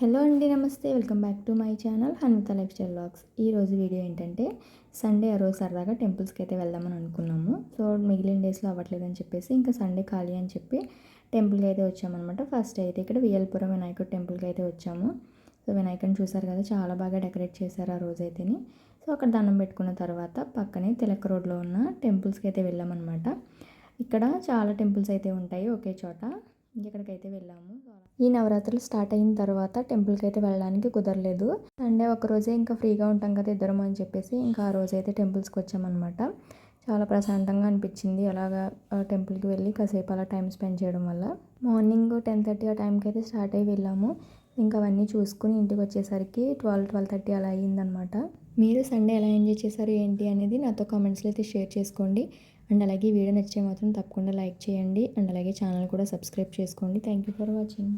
Hello అండి నమస్తే. Welcome back to my channel హనుత lifestyle blogs ఈరోజు వీడియో ఏంటంటే సండే ఆ రోజు సరదాగా టెంపుల్స్కి అయితే వెళ్దామని అనుకున్నాము. సో మిగిలిన డేస్లో అవ్వట్లేదని చెప్పేసి ఇంకా సండే ఖాళీ అని చెప్పి టెంపుల్కి అయితే వచ్చామన్నమాట. ఫస్ట్ అయితే ఇక్కడ వియల్పురం వినాయకుడు టెంపుల్కి అయితే వచ్చాము. సో వినాయకుడిని చూసారు కదా చాలా బాగా డెకరేట్ చేశారు ఆ రోజు అయితేని. సో అక్కడ దండం పెట్టుకున్న తర్వాత పక్కనే తిలక్ రోడ్లో ఉన్న టెంపుల్స్కి అయితే వెళ్ళామన్నమాట. ఇక్కడ చాలా టెంపుల్స్ అయితే ఉంటాయి ఒకే చోట. ఇక్కడికైతే వెళ్ళాము. ఈ నవరాత్రులు స్టార్ట్ అయిన తర్వాత టెంపుల్కి అయితే వెళ్ళడానికి కుదరలేదు. సండే ఒక రోజే ఇంకా ఫ్రీగా ఉంటాం కదా ఇద్దరం అని చెప్పేసి ఇంకా ఆ రోజు అయితే టెంపుల్స్కి వచ్చామన్నమాట. చాలా ప్రశాంతంగా అనిపించింది అలాగా టెంపుల్కి వెళ్ళి కాసేపు అలా టైం స్పెండ్ చేయడం వల్ల. మార్నింగ్ టెన్ థర్టీ ఆ టైంకి అయితే స్టార్ట్ అయ్యి వెళ్ళాము. ఇంకా అవన్నీ చూసుకుని ఇంటికి వచ్చేసరికి ట్వెల్వ్ ట్వెల్వ్ థర్టీ అలా అయ్యిందనమాట. మీరు సండే ఎలా ఎంజాయ్ చేశారు ఏంటి అనేది నాతో కామెంట్స్లో అయితే షేర్ చేసుకోండి. అండ్ అలాగే వీడియో నచ్చే మాత్రం తప్పకుండా లైక్ చేయండి. అండ్ అలాగే ఛానల్ కూడా సబ్స్క్రైబ్ చేసుకోండి. Thank you for watching.